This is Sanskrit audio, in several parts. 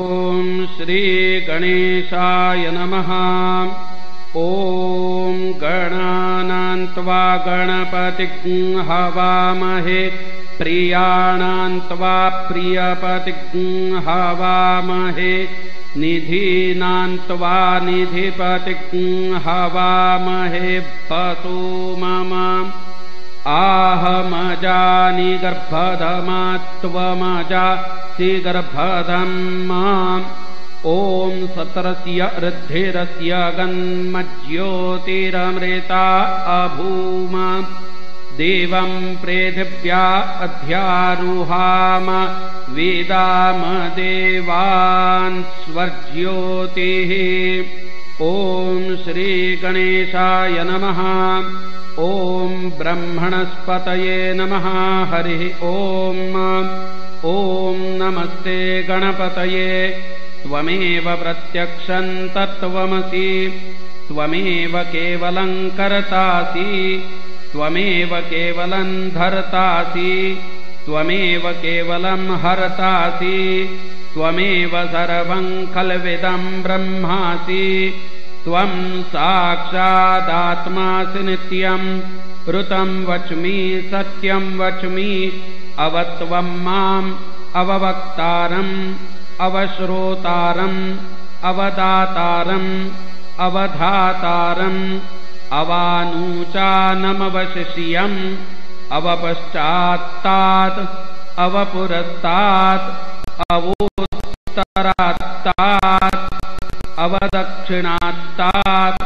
ॐ श्रीगणेशाय नमः। ॐ गणानान्त्वा गणपतिं हवामहे प्रियाणान्त्वा प्रियपतिं हवामहे निधीनान्त्वा निधिपतिं हवामहे पशो मम आहमजानि गर्भधमात्वमजा गर्भधम् माम्। ॐ सत्रस्य ऋद्धिरस्य गन्मज्योतिरमृता अभूम देवम् प्रेधिव्या अध्यारुहाम। वेदाम देवान् स्वर्ज्योतिः। ॐ श्रीगणेशाय नमः। ॐ ब्रह्मणस्पतये नमः। हरिः ॐ ॐ नमस्ते गणपतये। त्वमेव प्रत्यक्षम् तत्त्वमसि। त्वमेव केवलम् कर्तासि। त्वमेव केवलम् धर्तासि। त्वमेव केवलम् हर्तासि। त्वमेव सर्वम् खल्विदम् ब्रह्मासि। त्वम् साक्षादात्मासि नित्यम् ऋतम् वच्मि सत्यम् वच्मि अवत्वम् माम् अववक्तारम् अवश्रोतारम् अवदातारम् अवधातारम् अवानूचानमवशिष्यम् अवपश्चात्तात् अवपुरस्तात् अवोत्तरात्तात् अवदक्षिणात्तात्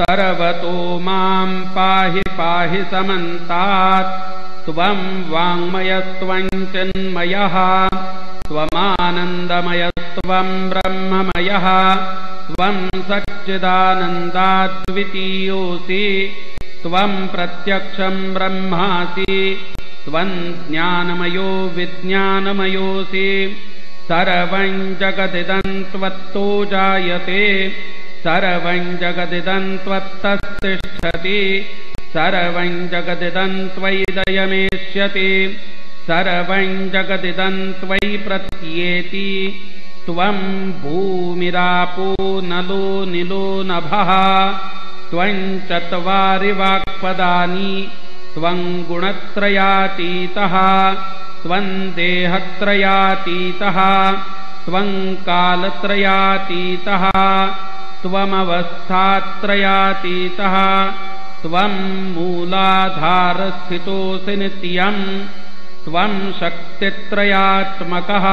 सर्वतो माम् पाहि पाहि समन्तात्। त्वम् वाङ्मयस्त्वम् चिन्मयः। त्वमानन्दमयस्त्वम् ब्रह्ममयः। त्वम् सच्चिदानन्दाद्वितीयोऽसि। त्वम् प्रत्यक्षम् ब्रह्मासि। त्वम् ज्ञानमयो विज्ञानमयोऽसि। सर्वम् जगदिदम् त्वत्तो जायते सर्वम् जगदिदम् त्वत्तस्तिष्ठति सर्वम् जगदिदम् त्वयि दयमेष्यति सर्वम् जगदिदम् त्वयि प्रत्येति त्वम् भूमिरापो नलो निलो नभः त्वम् चत्वारि वाक्पदानि त्वम् गुणत्रयातीतः त्वम् देहत्रयातीतः त्वम् कालत्रयातीतः त्वमवस्थात्रयातीतः त्वम् मूलाधारस्थितोऽसि नित्यम् त्वम् शक्तित्रयात्मकः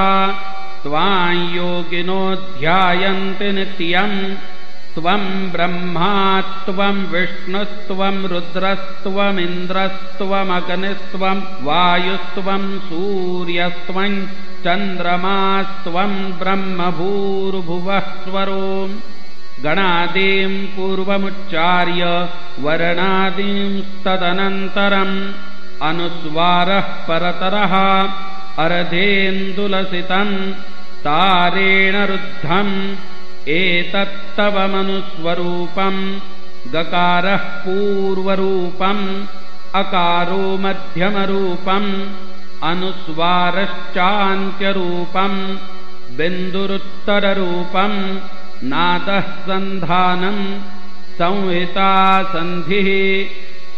त्वाम् योगिनो ध्यायन्ति नित्यम् त्वम् ब्रह्मा त्वम् विष्णुस्त्वम् रुद्रस्त्वमिन्द्रस्त्वमग्निस्त्वम् वायुस्त्वम् सूर्यस्त्वम् चन्द्रमास्त्वम् ब्रह्मभूर्भुवः स्वरो गणादीम् पूर्वमुच्चार्य वर्णादींस्तदनन्तरम् अनुस्वारः परतरः अर्धेन्दुलसितम् तारेण रुद्धम् एतत्तवमनुस्वरूपम् गकारः पूर्वरूपम् अकारो मध्यमरूपम् अनुस्वारश्चान्त्यरूपम् बिन्दुरुत्तररूपम् नादः सन्धानम् संहिता सन्धिः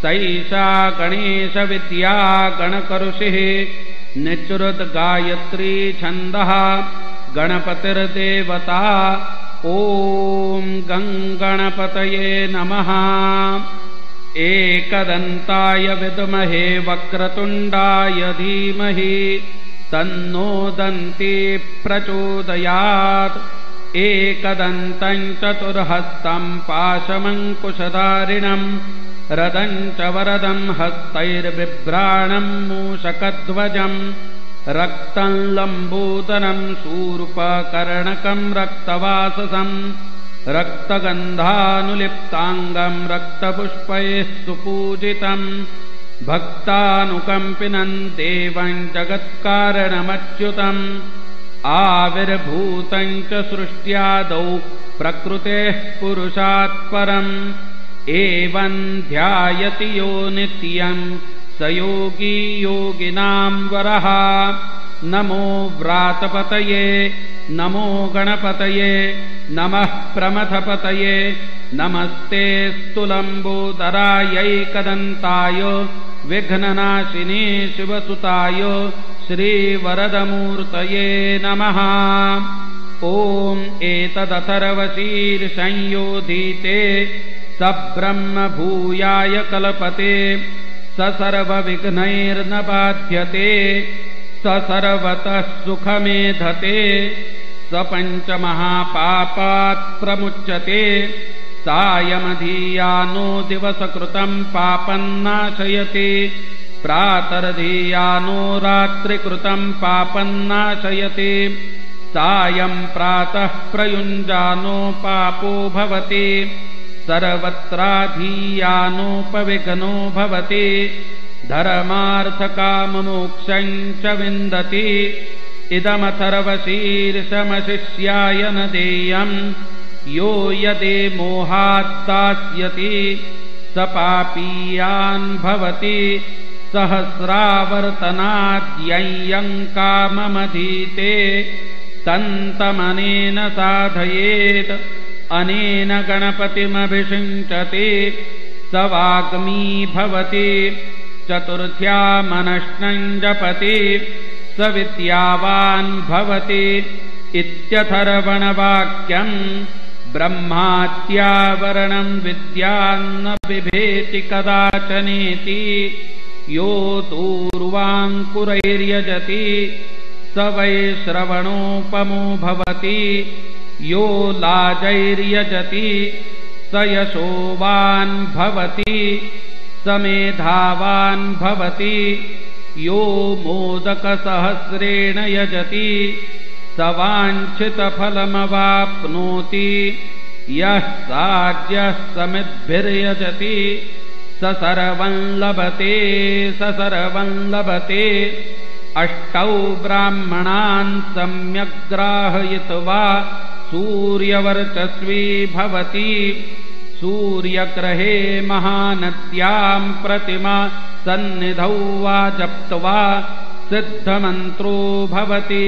सैषा गणेशविद्या गणकरुषिः निचृद्गायत्री छन्दः गणपतिर्देवता। ॐ गङ्गणपतये नमः। एकदन्ताय विद्महे वक्रतुण्डाय धीमहि तन्नो दन्ती प्रचोदयात् एकदन्तम् चतुर्हस्तम् पाशमङ्कुशधारिणम् रदम् च वरदम् हस्तैर्बिभ्राणम् मूषकध्वजम् रक्तम् लम्बूतनम् शूर्पकर्णकम् रक्तवाससम् रक्तगन्धानुलिप्ताङ्गम् रक्तपुष्पैः सुपूजितम् भक्तानुकम्पिनम् देवम् जगत्कारणमच्युतम् आविर्भूतम् च सृष्ट्यादौ प्रकृतेः पुरुषात् परम्। एवम् ध्यायति यो नित्यम्। स योगी योगिनाम् वरः। नमो व्रातपतये नमो गणपतये नमः प्रमथपतये नमस्ते स्तुलम्बोदरायैकदन्ताय विघ्ननाशिने शिवसुताय श्रीवरदमूर्तये नमः। ॐ एतदथर्वशीर्षंयोधीते स ब्रह्मभूयाय कल्पते स सर्वविघ्नैर्न बाध्यते स सर्वतः सुखमेधते स पञ्चमहापापात् प्रमुच्यते सायमधीयानो दिवसकृतम् पापन्नाशयति प्रातर्धीयानो रात्रिकृतम् पापन्नाशयति सायम् प्रातः प्रयुञ्जानो पापो भवति। सर्वत्राधीयानोपविघ्नो भवति। धर्मार्थकाममोक्षम् च विन्दति। इदमथर्वशीर्षमशिष्याय न देयम् यो यदे मोहात्तास्यति स पापीयान् भवति सहस्रावर्तनाद्यय्यम् काममधीते तन्तमनेन साधयेत् अनेन गणपतिमभिषिञ्चति स वाग्मी भवति चतुर्थ्यामनश्नम् जपति स विद्यावान् भवति इत्यथर्वणवाक्यम् ब्रह्मात्यावरणम् विद्यान्न बिभेति कदाचनेति। यो दूर्वाङ्कुरैर्यजति स वै श्रवणोपमो भवति। यो लाजैर्यजति स यशोवान् भवति स मेधावान् भवति। यो मोदकसहस्रेण यजति स वाञ्छितफलमवाप्नोति यः साज्यः समिद्भिर्यजति स सर्वम् लभते स सर्वम् लभते। अष्टौ ब्राह्मणान् सम्यग्राहयित्वा सूर्यवर्चस्वी भवति। सूर्यग्रहे महानद्याम् प्रतिमा सन्निधौ वा जप्त्वा सिद्धमन्त्रो भवति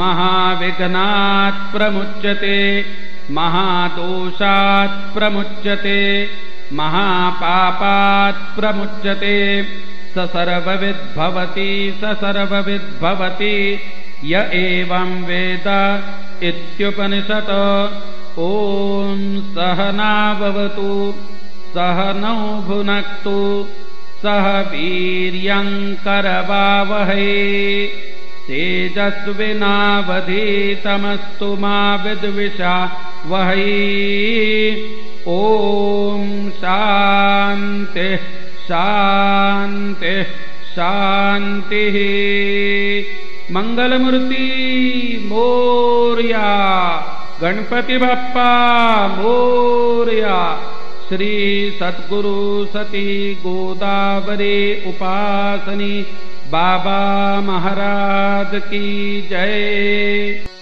महाविघ्नात् प्रमुच्यते महादोषात् प्रमुच्यते महापापात् प्रमुच्यते। स सर्वविद्भवति स सर्वविद्भवति य एवम् वेद इत्युपनिषत्। ॐ सहनावतु सह नौ भुनक्तु सह वीर्यङ्करवावहै तेजस्विनावधीतमस्तु मा विद्विषा वहै। ॐ शान्तिः शान्तिः शान्तिः। मङ्गलमूर्ति मोर्या गणपति मोर्या श्री सद्गुरु सती गोदावरी उपासनी बाबा महाराज की जय।